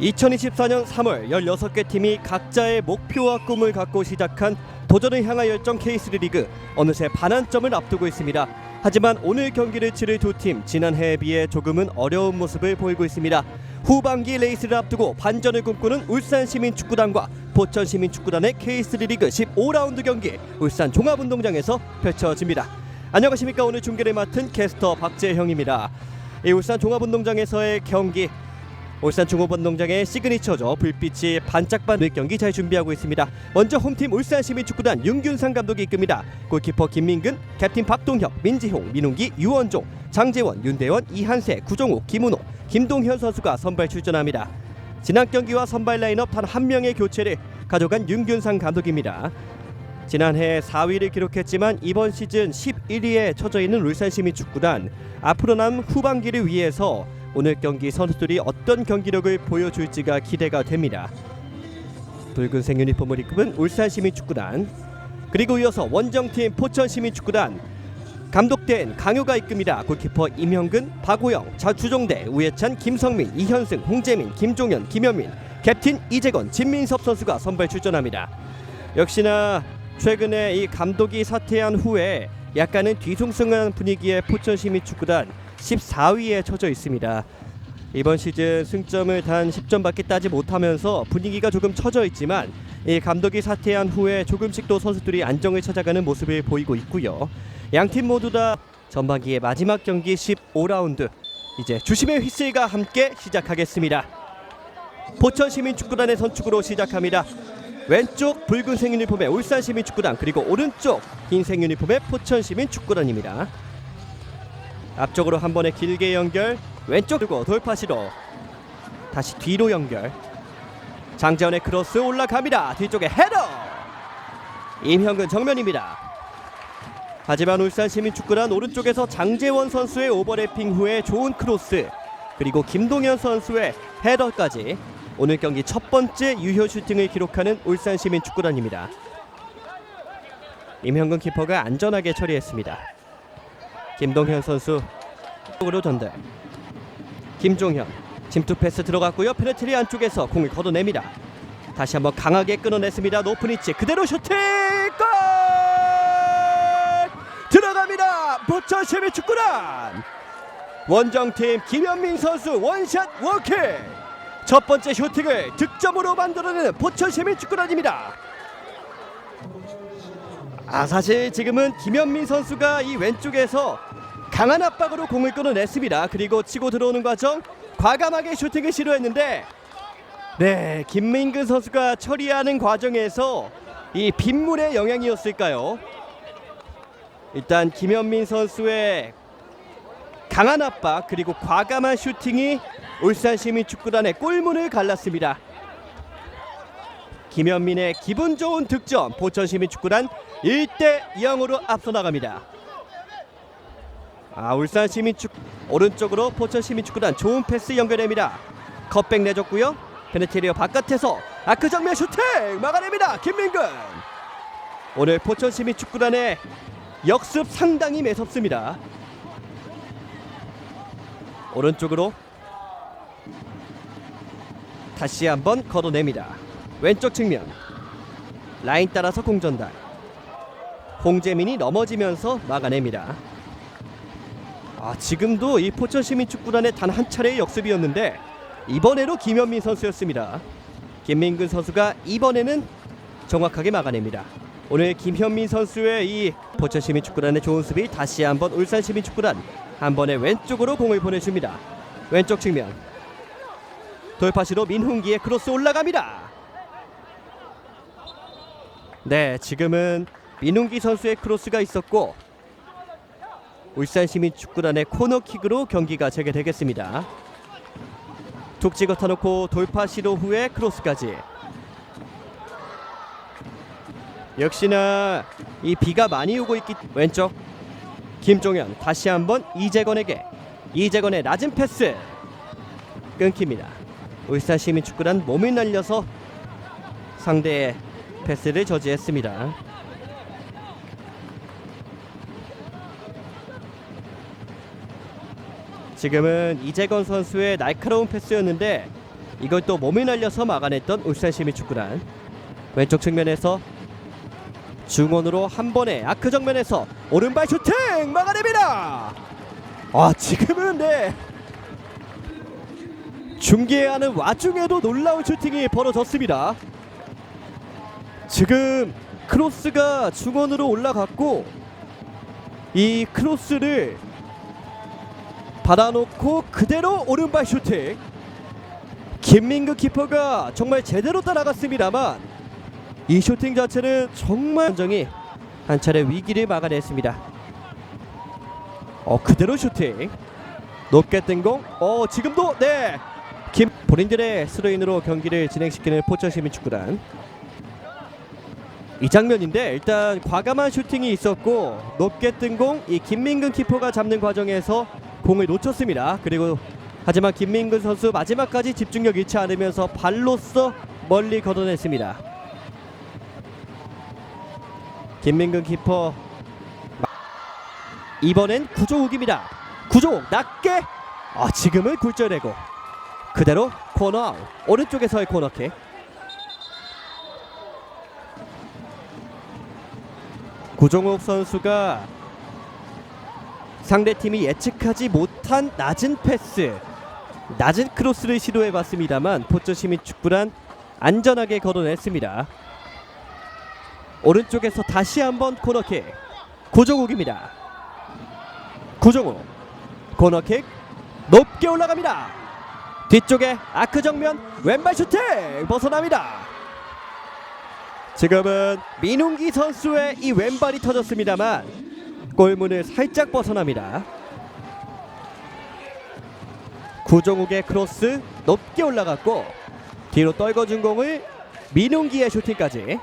2024년 3월 16개 팀이 각자의 목표와 꿈을 갖고 시작한 도전을 향한 열정 K3 리그 어느새 반환점을 앞두고 있습니다. 하지만 오늘 경기를 치를 두 팀 지난해에 비해 조금은 어려운 모습을 보이고 있습니다. 후반기 레이스를 앞두고 반전을 꿈꾸는 울산 시민축구단과 포천시민축구단의 K3 리그 15라운드 경기 울산 종합운동장에서 펼쳐집니다. 안녕하십니까 오늘 중계를 맡은 캐스터 박재형입니다. 이 울산 종합운동장에서의 경기 울산 종합운동장의 시그니처죠 불빛이 반짝반짝 경기 잘 준비하고 있습니다. 먼저 홈팀 울산 시민축구단 윤균상 감독이 이끕니다. 골키퍼 김민근, 캡틴 박동혁, 민지홍, 민웅기, 유원종, 장재원, 윤대원, 이한세, 구종욱, 김은호, 김동현 선수가 선발 출전합니다. 지난 경기와 선발 라인업 단 한 명의 교체를 가져간 윤균상 감독입니다. 지난해 4위를 기록했지만 이번 시즌 11위에 처져 있는 울산 시민축구단 앞으로 남 후반기를 위해서 오늘 경기 선수들이 어떤 경기력을 보여줄지가 기대가 됩니다. 붉은색 유니폼을 입은 울산 시민축구단 그리고 이어서 원정팀 포천 시민축구단 감독된 강효가 이끕니다. 골키퍼 임형근, 박우영, 자주종대, 우예찬, 김성민, 이현승, 홍재민, 김종현, 김현민, 캡틴 이재건, 진민섭 선수가 선발 출전합니다. 역시나 최근에 이 감독이 사퇴한 후에 약간은 뒤숭숭한 분위기의 포천 시민축구단 14위에 처져 있습니다. 이번 시즌 승점을 단 10점밖에 따지 못하면서 분위기가 조금 처져 있지만 이 감독이 사퇴한 후에 조금씩 또 선수들이 안정을 찾아가는 모습을 보이고 있고요. 양 팀 모두 다 전반기의 마지막 경기 15라운드 이제 주심의 휘슬과 함께 시작하겠습니다. 포천 시민축구단의 선축으로 시작합니다. 왼쪽 붉은색 유니폼의 울산 시민축구단 그리고 오른쪽 흰색 유니폼의 포천 시민축구단입니다. 앞쪽으로 한 번에 길게 연결 왼쪽 들고 돌파 시도 다시 뒤로 연결. 장재원의 크로스 올라갑니다. 뒤쪽에 헤더! 임형근 정면입니다. 하지만 울산 시민축구단 오른쪽에서 장재원 선수의 오버래핑 후에 좋은 크로스 그리고 김동현 선수의 헤더까지 오늘 경기 첫 번째 유효 슈팅을 기록하는 울산 시민축구단입니다. 임형근 키퍼가 안전하게 처리했습니다 김동현 선수 쪽으로 전달. 김종현 침투 패스 들어갔고요. 페네트리 안쪽에서 공을 걷어냅니다. 다시 한번 강하게 끊어냈습니다. 높은 위치 그대로 슈팅 골! 들어갑니다. 포천 시민 축구단 원정팀 김현민 선수 원샷 워킹 첫 번째 슈팅을 득점으로 만들어내는 포천 시민 축구단입니다. 아 사실 지금은 김현민 선수가 이 왼쪽에서 강한 압박으로 공을 끊어냈습니다. 그리고 치고 들어오는 과정 과감하게 슈팅을 시도했는데 네 김민근 선수가 처리하는 과정에서 이 빗물의 영향이었을까요? 일단 김현민 선수의 강한 압박 그리고 과감한 슈팅이 울산 시민축구단의 골문을 갈랐습니다. 김현민의 기분 좋은 득점 포천시민축구단 1대 0으로 앞서 나갑니다. 아 울산 시민축 오른쪽으로 포천 시민축구단 좋은 패스 연결됩니다. 컵백 내줬고요. 페네테리어 바깥에서 아크 정면 슈팅 막아냅니다. 김민근 오늘 포천 시민축구단의 역습 상당히 매섭습니다. 오른쪽으로 다시 한번 걷어냅니다. 왼쪽 측면 라인 따라서 공 전달 홍재민이 넘어지면서 막아냅니다. 아, 지금도 이 포천 시민축구단의 단 한 차례의 역습이었는데 이번에도 김현민 선수였습니다. 김민근 선수가 이번에는 정확하게 막아냅니다. 오늘 김현민 선수의 이 포천 시민축구단의 좋은 수비 다시 한번 울산 시민축구단 한 번에 왼쪽으로 공을 보내줍니다. 왼쪽 측면 돌파 시로 민훈기의 크로스 올라갑니다. 네, 지금은 민훈기 선수의 크로스가 있었고 울산 시민축구단의 코너킥으로 경기가 재개되겠습니다. 툭 찍어 타놓고 돌파 시도 후에 크로스까지. 역시나 이 비가 많이 오고 있기 왼쪽 김종현 다시 한번 이재건에게 이재건의 낮은 패스 끊깁니다. 울산 시민축구단 몸을 날려서 상대의 패스를 저지했습니다. 지금은 이재건 선수의 날카로운 패스였는데 이걸 또 몸을 날려서 막아냈던 울산 시민축구단 왼쪽 측면에서 중원으로 한 번에 아크 정면에서 오른발 슈팅 막아냅니다. 아 지금은 네 중계하는 와중에도 놀라운 슈팅이 벌어졌습니다. 지금 크로스가 중원으로 올라갔고 이 크로스를 받아놓고 그대로 오른발 슈팅. 김민규 키퍼가 정말 제대로 따라갔습니다만 이 슈팅 자체는 정말 정이 한 차례 위기를 막아냈습니다. 어 그대로 슈팅 높게 뜬 공. 어 지금도 네. 김 본인들의 스로인으로 경기를 진행시키는 포천 시민축구단. 이 장면인데 일단 과감한 슈팅이 있었고 높게 뜬 공 이 김민근 키퍼가 잡는 과정에서 공을 놓쳤습니다. 그리고 하지만 김민근 선수 마지막까지 집중력 잃지 않으면서 발로써 멀리 걷어냈습니다. 김민근 키퍼 이번엔 구조욱입니다. 구조욱 낮게 아 지금은 굴절되고 그대로 코너. 오른쪽에서의 코너킥 구종욱 선수가 상대팀이 예측하지 못한 낮은 패스, 낮은 크로스를 시도해봤습니다만 포천 시민 축구단 안전하게 걷어냈습니다. 오른쪽에서 다시 한번 코너킥, 구종욱입니다. 구종욱 코너킥 높게 올라갑니다. 뒤쪽에 아크 정면 왼발 슈팅 벗어납니다. 지금은 민웅기 선수의 이 왼발이 터졌습니다만 골문을 살짝 벗어납니다. 구종욱의 크로스 높게 올라갔고 뒤로 떨궈준 공을 민웅기의 슈팅까지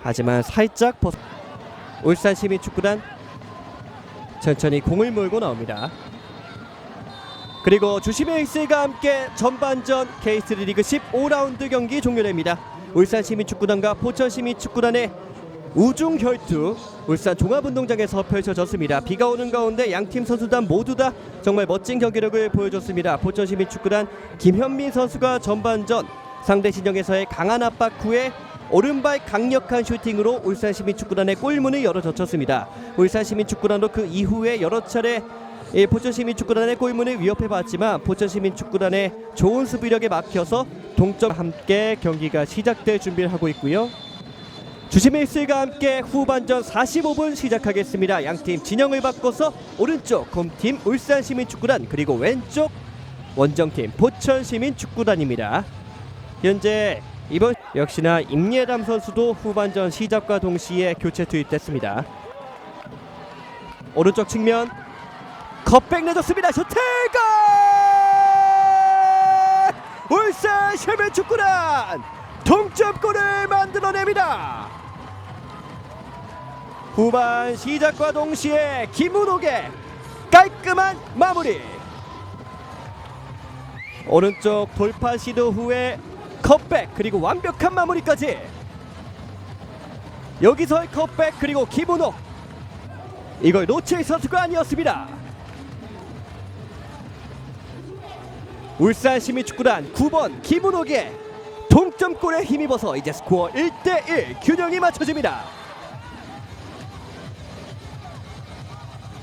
하지만 살짝 벗 울산 시민축구단 천천히 공을 몰고 나옵니다. 그리고 주심의 에이스가 함께 전반전 K3 리그 15라운드 경기 종료됩니다. 울산 시민축구단과 포천 시민축구단의 우중 혈투 울산 종합운동장에서 펼쳐졌습니다. 비가 오는 가운데 양팀 선수단 모두 다 정말 멋진 경기력을 보여줬습니다. 포천 시민축구단 김현민 선수가 전반전 상대 진영에서의 강한 압박 후에 오른발 강력한 슈팅으로 울산 시민축구단의 골문을 열어젖혔습니다. 울산 시민축구단도 그 이후에 여러 차례 이 포천 시민축구단의 골문을 위협해봤지만 포천 시민축구단의 좋은 수비력에 막혀서 동점 함께 경기가 시작될 준비를 하고 있고요. 주심일스가 함께 후반전 45분 시작하겠습니다. 양팀 진영을 바꿔서 오른쪽 홈팀 울산 시민축구단 그리고 왼쪽 원정팀 포천 시민축구단입니다. 현재 이번 역시나 임예담 선수도 후반전 시작과 동시에 교체 투입됐습니다. 오른쪽 측면 컵백 내줬습니다. 슈팅 골! 울산 시민축구단 동점골을 만들어냅니다. 후반 시작과 동시에 김은옥의 깔끔한 마무리. 오른쪽 돌파 시도 후에 컵백 그리고 완벽한 마무리까지. 여기서의 컵백 그리고 김은옥 이걸 놓칠 선수가 아니었습니다. 울산 시민축구단 9번 김은옥의 동점골에 힘입어서 이제 스코어 1대1 균형이 맞춰집니다.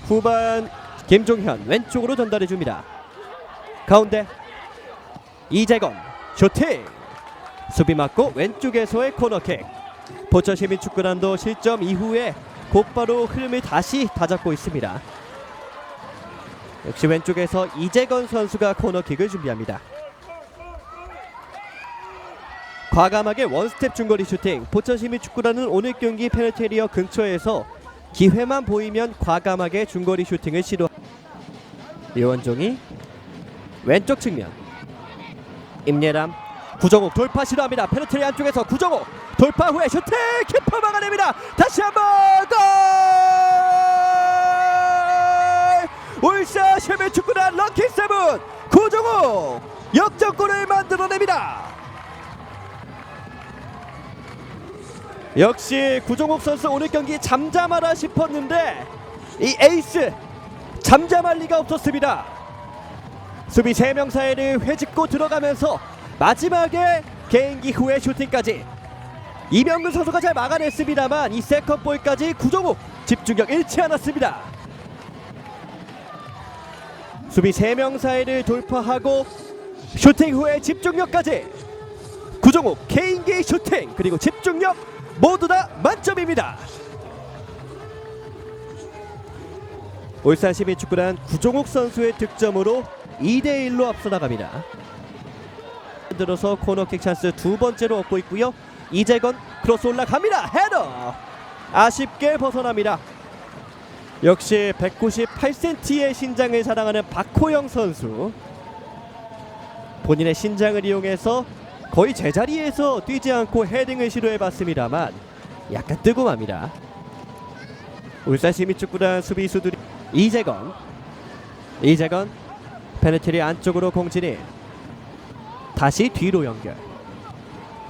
후반 김종현 왼쪽으로 전달해 줍니다. 가운데 이재건 슈팅 수비 맞고 왼쪽에서의 코너킥 포천 시민축구단도 실점 이후에 곧바로 흐름을 다시 다잡고 있습니다. 역시 왼쪽에서 이재건 선수가 코너킥을 준비합니다. 과감하게 원스텝 중거리 슈팅 포천 시민 축구단은 오늘 경기 페널티 에리어 근처에서 기회만 보이면 과감하게 중거리 슈팅을 시도 이원종이 왼쪽 측면. 임예람 구정욱 돌파 시도합니다. 페널티 에리어 안쪽에서 구정욱 돌파 후에 슈팅 키퍼 막아냅니다. 다시 한번 골 울산 시민축구단 럭키 세븐 구정욱 역전골을 만들어냅니다 역시 구종욱 선수 오늘 경기 잠잠하라 싶었는데 이 에이스 잠잠할 리가 없었습니다. 수비 3명 사이를 회집고 들어가면서 마지막에 개인기 후에 슈팅까지 이명근 선수가 잘 막아냈습니다만 이 세컨볼까지 구종욱 집중력 잃지 않았습니다. 수비 3명 사이를 돌파하고 슈팅 후에 집중력까지 구종욱 개인기 슈팅 그리고 집중력 모두 다 만점입니다. 울산 시민축구단 구종욱 선수의 득점으로 2대 1로 앞서 나갑니다. 들어서 코너킥 찬스 두 번째로 얻고 있고요. 이재건 크로스 올라갑니다. 헤더 아쉽게 벗어납니다. 역시 198cm의 신장을 자랑하는 박호영 선수. 본인의 신장을 이용해서 거의 제자리에서 뛰지 않고 헤딩을 시도해봤습니다만 약간 뜨끔합니다. 울산 시민축구단 수비수들이 이재건 이재건 페네트리 안쪽으로 공진이 다시 뒤로 연결.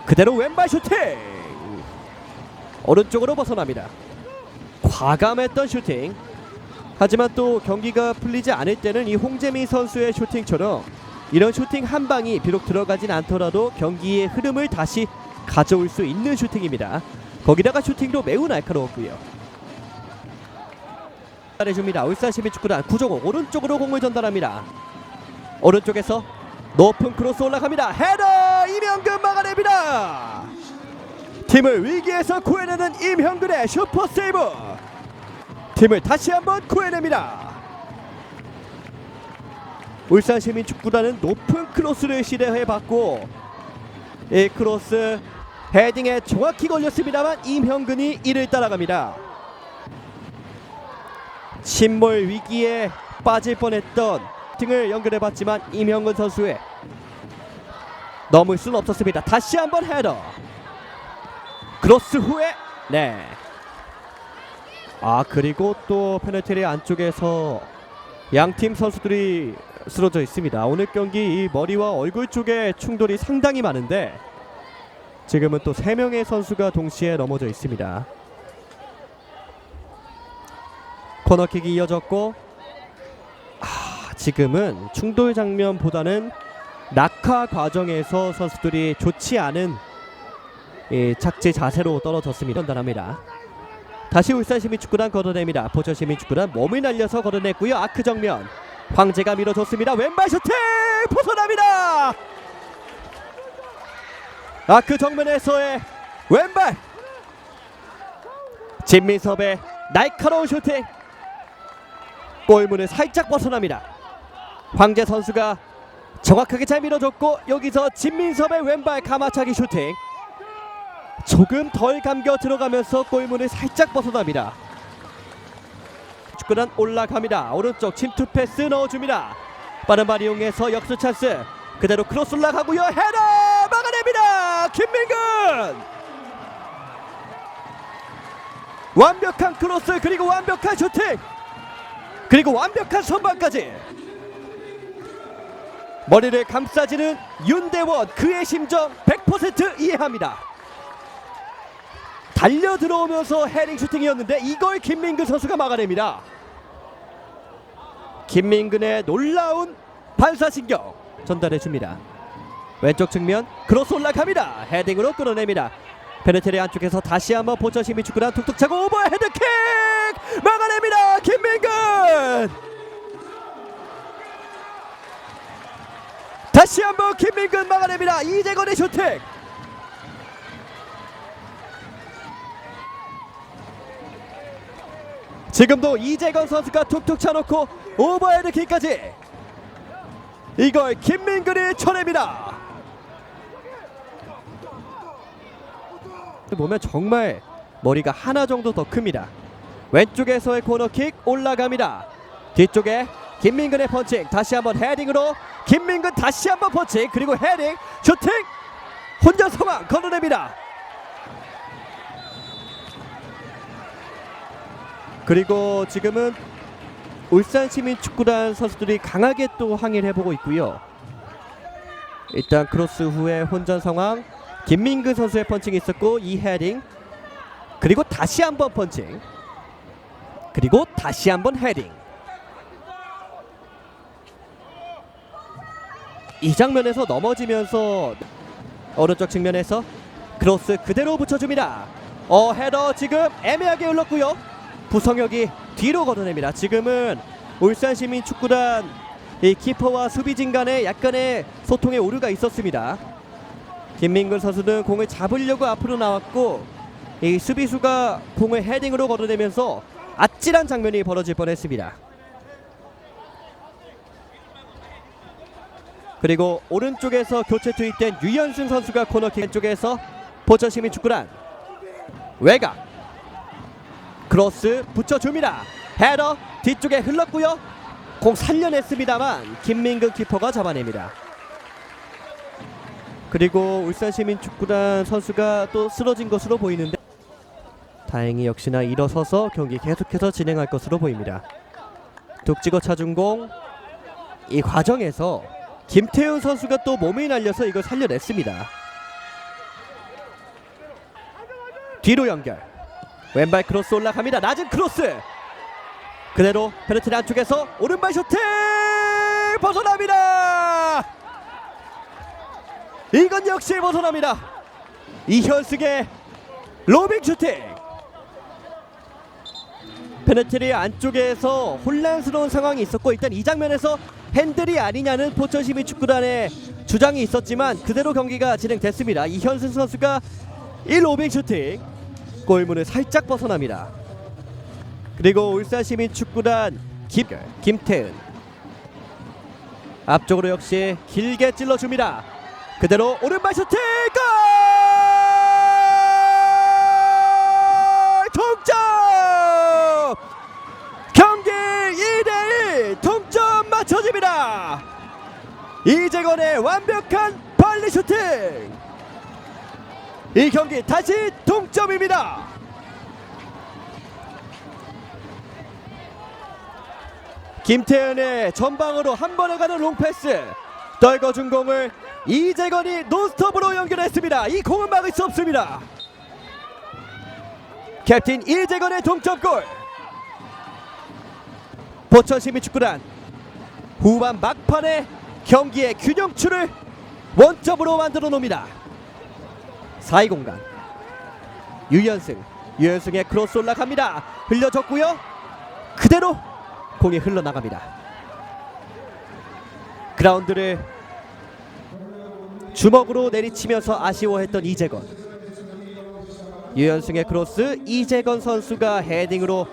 그대로 왼발 슈팅! 오른쪽으로 벗어납니다 과감했던 슈팅 하지만 또 경기가 풀리지 않을 때는 이 홍재민 선수의 슈팅처럼 이런 슈팅 한 방이 비록 들어가진 않더라도 경기의 흐름을 다시 가져올 수 있는 슈팅입니다 거기다가 슈팅도 매우 날카로웠고요 전달해줍니다. 울산 시민축구단 구종욱 오른쪽으로 공을 전달합니다. 오른쪽에서 높은 크로스 올라갑니다. 헤더 이명근 막아냅니다. 팀을 위기에서 구해내는 임형근의 슈퍼 세이브. 팀을 다시 한번 구해냅니다. 울산 시민축구단은 높은 크로스를 시도해봤고 이 크로스 헤딩에 정확히 걸렸습니다만 임형근이 이를 따라갑니다. 침몰 위기에 빠질 뻔했던 등을 연결해봤지만 이명근 선수의 넘을 수는 없었습니다. 다시 한번 헤더. 크로스 후에 네. 아 그리고 또 페널티리 안쪽에서 양팀 선수들이 쓰러져 있습니다. 오늘 경기 이 머리와 얼굴 쪽에 충돌이 상당히 많은데 지금은 또 세 명의 선수가 동시에 넘어져 있습니다. 코너킥이 이어졌고 아, 지금은 충돌 장면보다는 낙하 과정에서 선수들이 좋지 않은 이 착지 자세로 떨어졌습니다. 전달합니다. 다시 울산 시민축구단 걷어냅니다. 포천 시민축구단 몸을 날려서 걷어냈고요. 아크 정면 황제가 밀어줬습니다. 왼발 슈팅 벗어납니다. 아크 정면에서의 왼발 진민섭의 날카로운 슈팅 골문을 살짝 벗어납니다. 황제 선수가 정확하게 잘 밀어줬고 여기서 진민섭의 왼발 가마차기 슈팅 조금 덜 감겨 들어가면서 골문을 살짝 벗어납니다. 축구단 올라갑니다. 오른쪽 침투 패스 넣어줍니다. 빠른 발 이용해서 역수 찬스 그대로 크로스 올라가고요. 헤더 막아냅니다. 김민근 완벽한 크로스 그리고 완벽한 슈팅 그리고 완벽한 선방까지 머리를 감싸지는 윤대원 그의 심정 100% 이해합니다 달려 들어오면서 헤딩 슈팅이었는데 이걸 김민근 선수가 막아냅니다. 김민근의 놀라운 반사신경 전달해 줍니다. 왼쪽 측면 크로스 올라갑니다. 헤딩으로 끌어냅니다. 페네테리 안쪽에서 다시 한번 시민 축구단 툭툭 차고 오버 헤드킥! 막아냅니다 김민근! 다시 한번 김민근 막아냅니다. 이재건의 슈팅 지금도 이재건 선수가 툭툭 차놓고 오버 헤드 킥까지 이걸 김민근이 쳐냅니다 보면 정말 머리가 하나 정도 더 큽니다. 왼쪽에서의 코너킥 올라갑니다. 뒤쪽에 김민근의 펀칭 다시 한번 헤딩으로 김민근 다시 한번 펀칭 그리고 헤딩 슈팅 혼자 상황 걸어냅니다. 그리고 지금은 울산 시민 축구단 선수들이 강하게 또 항의를 해보고 있고요. 일단 크로스 후에 혼전 상황 김민근 선수의 펀칭이 있었고 이 헤딩 그리고 다시 한번 펀칭 그리고 다시 한번 헤딩 이 장면에서 넘어지면서 오른쪽 측면에서 크로스 그대로 붙여줍니다. 어 헤더 지금 애매하게 흘렀고요. 부성혁이 뒤로 걷어냅니다. 지금은 울산 시민 축구단 이 키퍼와 수비진 간에 약간의 소통의 오류가 있었습니다. 김민근 선수는 공을 잡으려고 앞으로 나왔고 이 수비수가 공을 헤딩으로 걷어내면서 아찔한 장면이 벌어질 뻔했습니다. 그리고 오른쪽에서 교체 투입된 유현승 선수가 코너킥 쪽에서 포천 시민 축구단 외곽 크로스 붙여줍니다. 헤더 뒤쪽에 흘렀고요. 공 살려냈습니다만 김민근 키퍼가 잡아냅니다. 그리고 울산 시민 축구단 선수가 또 쓰러진 것으로 보이는데 다행히 역시나 일어서서 경기 계속해서 진행할 것으로 보입니다. 툭 찍어 차준 공 이 과정에서 김태훈 선수가 또 몸이 날려서 이걸 살려냈습니다. 뒤로 연결. 왼발 크로스 올라갑니다. 낮은 크로스. 그대로 페널티 안쪽에서 오른발 슈팅 벗어납니다. 이건 역시 벗어납니다. 이현승의 로빙 슈팅. 페널티리 안쪽에서 혼란스러운 상황이 있었고 일단 이 장면에서 핸들이 아니냐는 포천 시민 축구단의 주장이 있었지만 그대로 경기가 진행됐습니다. 이현승 선수가 1 로빙 슈팅 골문을 살짝 벗어납니다. 그리고 울산 시민 축구단 김 김태은 앞쪽으로 역시 길게 찔러줍니다. 그대로 오른발 슈팅 골! 동점! 경기 2대1 동점 맞춰집니다. 이재건의 완벽한 발리 슈팅. 이 경기 다시 동점입니다. 김태현의 전방으로 한 번에 가는 롱패스 떨궈준 공을 이재건이 논스톱으로 연결했습니다. 이 공은 막을 수 없습니다. 캡틴 이재건의 동점골 포천 시민축구단 후반 막판에 경기의 균형추를 원점으로 만들어 놓습니다. 사이 공간 유연승 유연승의 크로스 올라갑니다. 흘려줬고요. 그대로 공이 흘러나갑니다. 그라운드를 주먹으로 내리치면서 아쉬워했던 이재건 유연승의 크로스 이재건 선수가 헤딩으로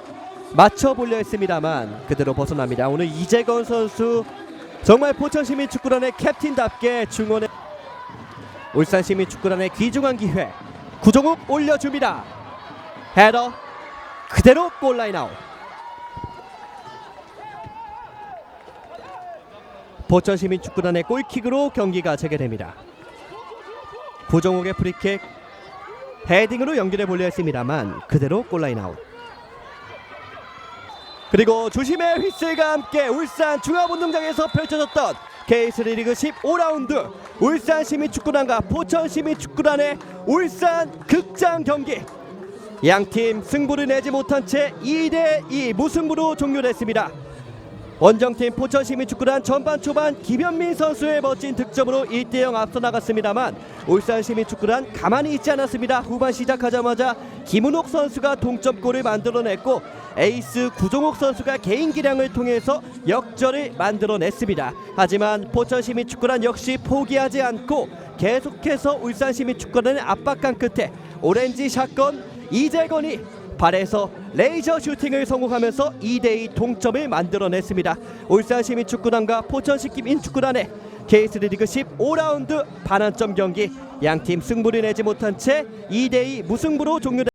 맞춰보려 했습니다만 그대로 벗어납니다. 오늘 이재건 선수 정말 포천시민축구단의 캡틴답게 중원에 울산 시민 축구단의 귀중한 기회 구종욱 올려줍니다. 헤더 그대로 골라인 아웃 포천시민 축구단의 골킥으로 경기가 재개됩니다. 구종욱의 프리킥 헤딩으로 연결해 보려 했습니다만 그대로 골라인 아웃 그리고 주심의 휘슬과 함께 울산 중앙운동장에서 펼쳐졌던 K3 리그 15라운드 울산 시민축구단과 포천 시민축구단의 울산 극장 경기 양팀 승부를 내지 못한 채 2대2 무승부로 종료됐습니다. 원정팀 포천시민축구단 전반 초반 김현민 선수의 멋진 득점으로 1대0 앞서 나갔습니다만 울산시민축구단 가만히 있지 않았습니다. 후반 시작하자마자 김은옥 선수가 동점골을 만들어냈고 에이스 구종욱 선수가 개인 기량을 통해서 역전을 만들어냈습니다. 하지만 포천시민축구단 역시 포기하지 않고 계속해서 울산시민축구단의 압박감 끝에 오렌지 샷건 이재건이 발에서 레이저 슈팅을 성공하면서 2대2 동점을 만들어냈습니다. 울산시민축구단과 포천시민축구단의 K3 리그 15라운드 반환점 경기 양팀 승부를 내지 못한 채 2대2 무승부로 종료됐습니다.